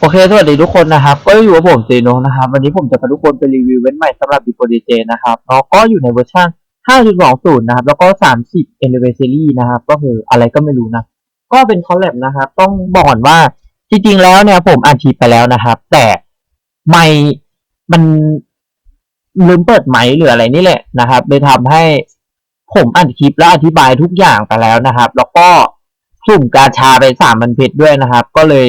โอเค สวัสดีทุกคนนะครับ ก็อยู่กับผมซีโนนะครับ วันนี้ผมจะพาทุกคนไปรีวิวเว้นใหม่สำหรับ b ิโ d j นะครับเนาะก็อยู่ในเวอร์ชัน5.20 นะครับ แล้วก็ 30 anniversary นะครับ ก็คืออะไรก็ไม่รู้นะ ก็เป็นคอลแลบนะครับ ต้องบอกก่อนว่า จริงๆ แล้วเนี่ยผมอัดคลิปไปแล้วนะครับ แต่ไม่มันลืมเปิดไมค์หรืออะไรนี่แหละนะครับเลยทำให้ผมอัดคลิปและอธิบายทุกอย่างไปแล้วนะครับ แล้วก็สุ่มกาชาไปสามพันเพชรด้วยนะครับ ก็เลย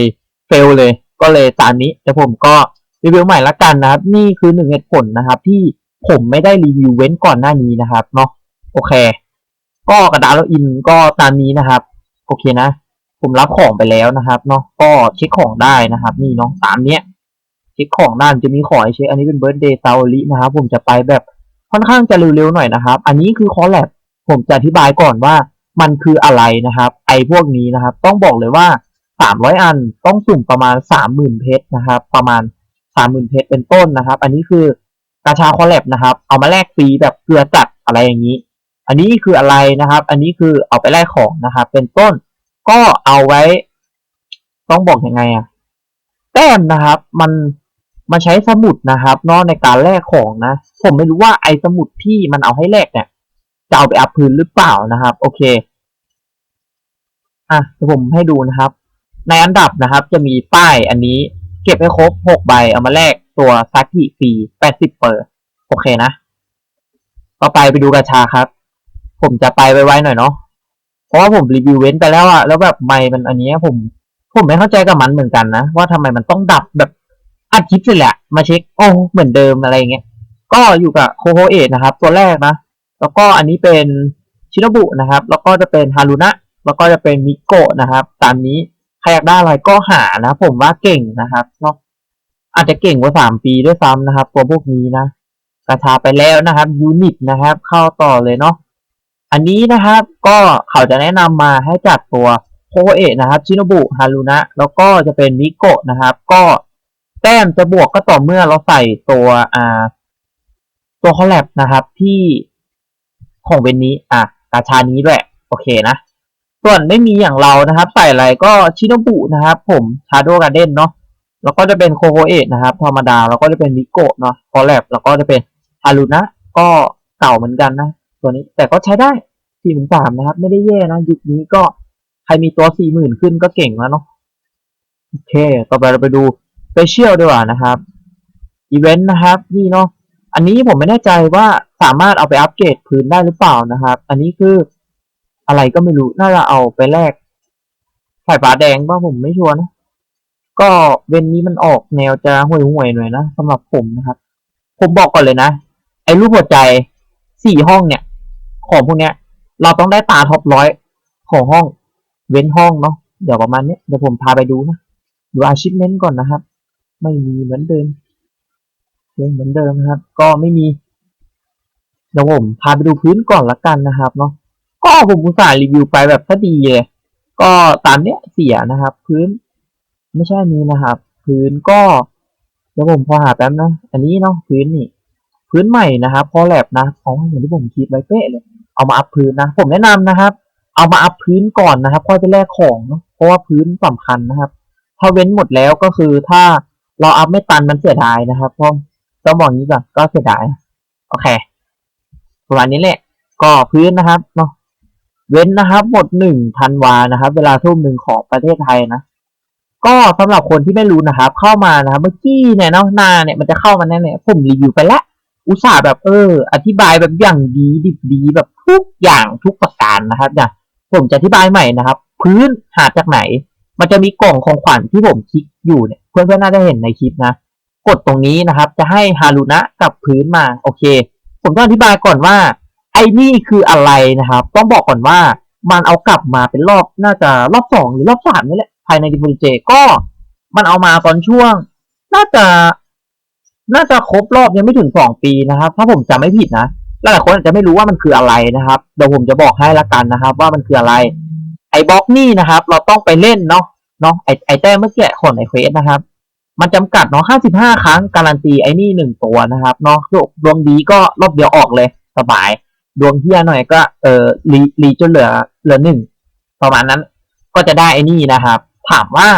เฟลเลย ก็เลยตามนี้แต่ผมก็รีวิวใหม่ละกันนะครับ นี่คือหนึ่งเหตุผลนะครับ ที่ผมไม่ได้รีวิวเว้นก่อนหน้านี้นะครับเนาะโอเค ก็กระดาษแล้วอินก็ตามนี้นะครับ โอเคนะ ผมรับของไปแล้วนะครับเนาะก็เช็คของได้นะครับ นี่เนาะตามเนี้ยเช็คของด้านจะมีของให้เช็คอันนี้เป็นเบิร์ d เดย์ซาลินะครับ ผมจะไปแบบค่อนข้างจะเร็วๆหน่อยนะครับ อันนี้คือคอลแลบผมจะอธิบายก่อนว่ามันคืออะไรนะครับ ไอพวกนี้นะครับ ต้องบอกเลยว่า สามร้อยอันต้องสุ่มประมาณสามหมื่นเพชรนะครับ ประมาณสามหมื่นเพชรเป็นต้นนะครับ อันนี้คือกาชาคอลแลบนะครับ เอามาแลกฟรีแบบเกลือจัดอะไรอย่างนี้ อันนี้คืออะไรนะครับ อันนี้คือเอาไปแลกของนะครับ เป็นต้นก็เอาไว้ ต้องบอกอยังไงอะแต้มนะครับ มันมาใช้สมุดนะครับเนอกในการแลกของนะ ผมไม่รู้ว่าไอ้สมุดที่มันเอาให้แลกเนี่ยจะเอาไปอัพพื้นหรือเปล่านะครับ โอเค อะผมให้ดูนะครับ ในอันดับนะครับ จะมีป้ายอันนี้เก็บให้ครบหกใบ เอามาแลกตัวซากิฟรีแปดสิบเปอร์ โอเคนะ ต่อไปไปดูกาชาครับ ผมจะไปไวๆหน่อยเนาะ เพราะว่าผมรีวิวเว้นไปแล้วอะแล้วแบบไม่มันอันนี้ผม ผมไม่เข้าใจกับมันเหมือนกันนะ ว่าทำไมมันต้องดับแบบอัดคลิปเลยแหละ มาเช็ค โอ้เหมือนเดิมอะไรเงี้ย ก็อยู่กับโคโฮเอะนะครับ ตัวแรกนะ แล้วก็อันนี้เป็นชิโนบุนะครับ แล้วก็จะเป็นฮารุนะ แล้วก็จะเป็นมิโกะนะครับ ตามนี้ ครอยากได้อะไรก็หานะ ผมว่าเก่งนะครับเนาะอาจจะเก่งกว่าสามปีด้วยซ้ำนะครับ ตัวพวกนี้นะกระชาไปแล้วนะครับยูนิตนะครับ เข้าต่อเลยเนาะอันนี้นะครับก็เขาจะแนะนำมาให้จัดตัวโคเอะนะครับชิโนบุฮารุนะแล้วก็จะเป็นมิโกะนะครับ ก็แต้มจะบวกก็ต่อเมื่อเราใส่ตัวอ่าตัวคอลแลบนะครับที่ของเวนนี้อะกาชานี้ด้วย โอเคนะ ส่วนไม่มีอย่างเรานะครับ ใส่อะไรก็ชิโนบุนะครับ ผมชาโดการ์เด้นเนาะแล้วก็จะเป็นโคโฮเอะนะครับ ธรรมดาแล้วก็จะเป็นมิโกะเนาะคอแลบแล้วก็จะเป็นฮารุนะก็เก่าเหมือนกันนะ ตัวนี้แต่ก็ใช้ได้สี่หมื่นสามนะครับ ไม่ได้แย่นะยุคนี้ก็ใครมีตัวสี่หมื่นขึ้นก็เก่งแล้วเนาะโอเค ต่อไปเราไปดูสเปเชียลดีกว่านะครับอีเวนต์นะครับ นี่เนาะอันนี้ผมไม่แน่ใจว่าสามารถเอาไปอัปเกรดพื้นได้หรือเปล่านะครับ อันนี้คือ อะไรก็ไม่รู้น่าจะเอาไปแลกสายฟ้าแดงป่ะผมไม่ชัวร์นะ ก็เวนนี้มันออกแนวจะห่วยๆหน่อยนะสำหรับผมนะครับ ผมบอกก่อนเลยนะ ไอ้รูปหัวใจสี่ห้องเนี่ย ของพวกเนี้ย เราต้องได้ตาท็อปร้อยของห้อง เว้นห้องเนาะเดี๋ยวประมาณนี้เดี๋ยวผมพาไปดูนะดูอาชิพเมนต์ก่อนนะครับ ไม่มีเหมือนเดิมเหมือนเดิมนะครับ ก็ไม่มีเดี๋ยวผมพาไปดูพื้นก่อนละกันนะครับเนาะ ก็ผมอุตส่าห์รีวิวไปแบบถ้าดีเลยก็ตามเนี้ยเสียนะครับ พื้นไม่ใช่นี้นะครับ พื้นก็เดี๋ยวผมพอหาแป๊บนะ อันนี้เนาะพื้นนี่พื้นใหม่นะครับพอแลบนะอ๋ออย่างที่ผมคิดไว้เป๊ะเลย เอามาอัพพื้นนะ ผมแนะนำนะครับ เอามาอัพพื้นก่อนนะครับค่อยไปแลกของเนอะเพราะว่าพื้นสำคัญนะครับ ถ้าเว้นหมดแล้วก็คือถ้าเราอัพไม่ตันมันเสียดายนะครับเพราะต้องบอกอย่างนี้ก่อนก็เสียดายโอเคประมาณนี้แหละ ก็พื้นนะครับเนาะ เว้นนะครับ หมดหนึ่งธันวานะครับ เวลาทุ่มหนึ่งของประเทศไทยนะก็สำหรับคนที่ไม่รู้นะครับ เข้ามานะครับ เมื่อกี้เนี่ยเนาะหน้าเนี่ยมันจะเข้ามาแน่เนี่ยผมรีวิวไปแล้วอุตส่าห์แบบเออ อธิบายแบบอย่างดีดิบดีแบบทุกอย่างทุกประการนะครับอย่างผมจะอธิบายใหม่นะครับ พื้นหาจากไหน มันจะมีกล่องของขวัญที่ผมคลิกอยู่เนี่ยเพื่อนๆน่าจะเห็นในคลิปนะ กดตรงนี้นะครับ จะให้ฮารุนะกับพื้นมาโอเค ผมต้องอธิบายก่อนว่า ไอ้นี่คืออะไรนะครับ ต้องบอกก่อนว่ามันเอากลับมาเป็นรอบน่าจะรอบสองหรือรอบสามนี่แหละภายในดิบูเจก็มันเอามาตอนช่วง น่าจะ น่าจะครบรอบยังไม่ถึงสองปีนะครับ ถ้าผมจำไม่ผิดนะหลายๆคนอาจจะไม่รู้ว่ามันคืออะไรนะครับเดี๋ยวผมจะบอกให้ละกันนะครับ ว่ามันคืออะไร ไอ้บล็อกนี่นะครับ เราต้องไปเล่นเนาะเนาะไอ้ไอ้แต้มเมื่อกี้ของไอ้เควสนะครับ มันจำกัดเนาะห้าสิบห้าครั้งการันตีไอ้นี่หนึ่งตัวนะครับเนาะดวงดีก็รอบเดียวออกเลยสบาย ดวงเฮียหน่อยก็เออรีรีจนเหลือเหลือหนึ่งประมาณนั้นก็จะได้ไอ้นี่นะครับ ถามว่า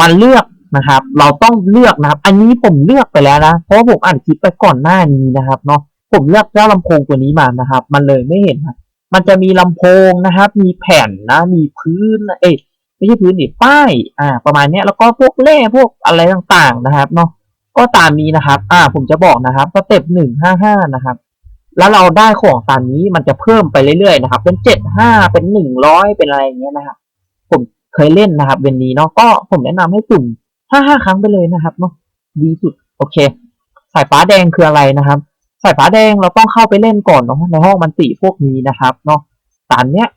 มันเลือกนะครับ เราต้องเลือกนะครับ อันนี้ผมเลือกไปแล้วนะ เพราะผมอ่านคลิปไปก่อนหน้านี้นะครับเนาะผมเลือกเจ้าลำโพงตัวนี้มานะครับ มันเลยไม่เห็นนะมันจะมีลำโพงนะครับ มีแผ่นนะ มีพื้นเอ้ยไม่ใช่พื้นดิป้ายอ่า ประมาณเนี้ยแล้วก็พวกแร่พวกอะไรต่างๆนะครับเนาะก็ตามนี้นะครับ อ่า ผมจะบอกนะครับสเต็ปหนึ่งห้าห้านะครับ แล้วเราได้ของตามนี้มันจะเพิ่มไปเรื่อยๆนะครับ เป็นเจ็ดห้าเป็นหนึ่งร้อยเป็นอะไรอย่างเงี้ยนะครับผมเคยเล่นนะครับเวนนี้เนาะก็ผมแนะนำให้สุ่มห้าห้าครั้งไปเลยนะครับเนาะดีสุดโอเค สายฟ้าแดงคืออะไรนะครับ สายฟ้าแดงเราต้องเข้าไปเล่นก่อนเนาะในห้องมันติพวกนี้นะครับเนาะตานเนี้ย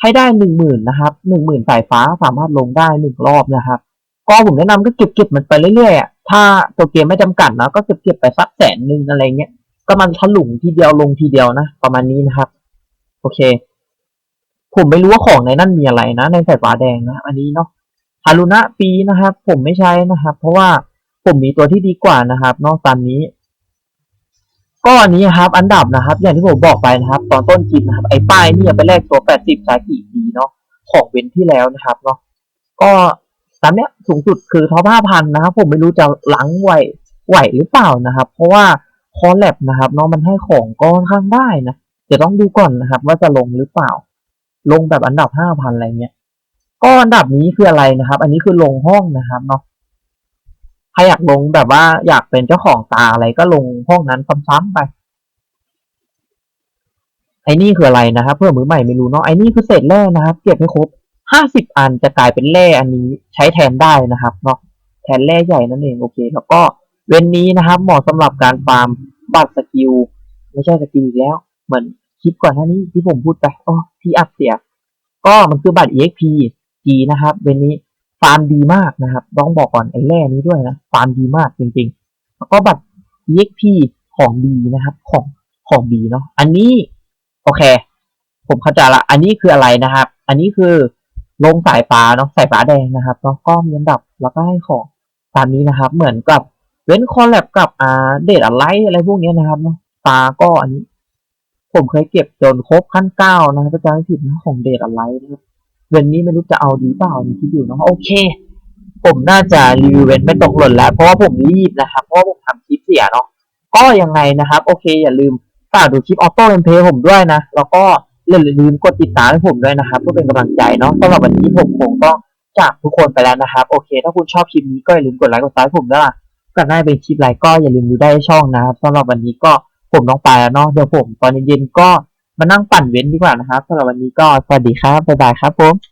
ให้ได้หนึ่งหมื่นนะครับหนึ่งหมื่นสายฟ้าสามารถลงได้หนึ่งรอบนะครับ ก็ผมแนะนำก็เก็บเก็บมันไปเรื่อยๆอะถ้าตัวเกมไม่จำกัดนะก็เก็บเก็บไปสักแสนหนึ่งอะไรเงี้ย ก็มันถลุงทีเดียวลงทีเดียวนะ ประมาณนี้นะครับ โอเค ผมไม่รู้ว่าของในนั่นมีอะไรนะ ในสายฟ้าแดงนะ อันนี้เนาะฮารุนะปีนะครับ ผมไม่ใช้นะครับ เพราะว่าผมมีตัวที่ดีกว่านะครับนอกตามนี้ ก็อันนี้ครับ อันดับนะครับ อย่างที่ผมบอกไปนะครับ ตอนต้นคลิปนะครับ ไอ้ป้ายนี่ไปแลกตัว 80 สากิปีเนาะของเว้นที่แล้วนะครับเนาะก็ตามเนี้ยสูงสุดคือท็อป5,000นะครับ ผมไม่รู้จะหลังไหวไหวหรือเปล่านะครับ เพราะว่า คอแลบนะครับเนาะมันให้ของก็ค่อนข้างได้นะเดี๋ยวต้องดูก่อนนะครับ ว่าจะลงหรือเปล่า ลงแบบอันดับ5,000อะไรเงี้ยก็อันดับนี้คืออะไรนะครับ อันนี้คือลงห้องนะครับเนาะใครอยากลงแบบว่าอยากเป็นเจ้าของตาอะไรก็ลงห้องนั้นซ้ำๆไปไอ้นี่คืออะไรนะครับ เพื่อมือใหม่ไม่รู้เนาะไอ้นี่คือเศษแร่นะครับ เก็บให้ครบห้าสิบอันจะกลายเป็นแร่อันนี้ใช้แทนได้นะครับเนาะแทนแร่ใหญ่นั่นเองโอเค แล้วก็ เว้นนี้นะครับ เหมาะสำหรับการฟาร์มบัตรสกิล ไม่ใช่สกิลอีกแล้ว เหมือนคลิปก่อนหน้านี้ที่ผมพูดไปอ๋อที่อัพเสีย ก็มันคือบัตร EXP G นะครับ เว้นนี้ฟาร์มดีมากนะครับ ต้องบอกก่อนไอ้แร่นี้ด้วยนะฟาร์มดีมากจริงๆ แล้วก็บัตร EXP ของ B นะครับ ของของ B เนาะอันนี้โอเค ผมเข้าใจละอันนี้คืออะไรนะครับ อันนี้คือลงสายฟ้าเนาะสายฟ้าแดงนะครับแล้วก็มีอันดับแล้วก็ให้ของตามนี้นะครับ เหมือนกับ เว้นคอลแลบกับอ่าเดทอะไรอะไรพวกนี้นะครับเนาะตาก็อันนี้ ผมเคยเก็บจนครบขั้นเก้านะครับจะไม่ผิดนะของเดทอะไรนะครับเว้นนี้ไม่รู้จะเอาดีเปล่านี่คิดอยู่นาะโอเค ผมน่าจะรีวิวเว้นไม่ตกหล่นแล้ว เพราะว่าผมรีบนะครับเพราะว่าผมทำคลิปเสียเนาะก็ยังไงนะครับ โอเค อย่าลืมฝากดูคลิปออโต้เอ็มเพผมด้วยนะ แล้วก็อย่าลืมกดติดตามให้ผมด้วยนะครับเพื่อเป็นกำลังใจเนาะสำหรับวันนี้ผมคงต้องจากทุกคนไปแล้วนะครับ โอเค ถ้าคุณชอบคลิปนี้ก็อย่าลืมกดไลค์กดซับผมด้วย ล่ะก็ได้เป็นคลิปไลค์ก็อย่าลืมดูได้ช่องนะครับสำหรับวันนี้ก็ผมต้องไปแล้วเนาะเดี๋ยวผมตอนเย็นๆก็มานั่งปั่นเว้นดีกว่านะครับสำหรับวันนี้ก็สวัสดีครับบ๊ายบายครับผม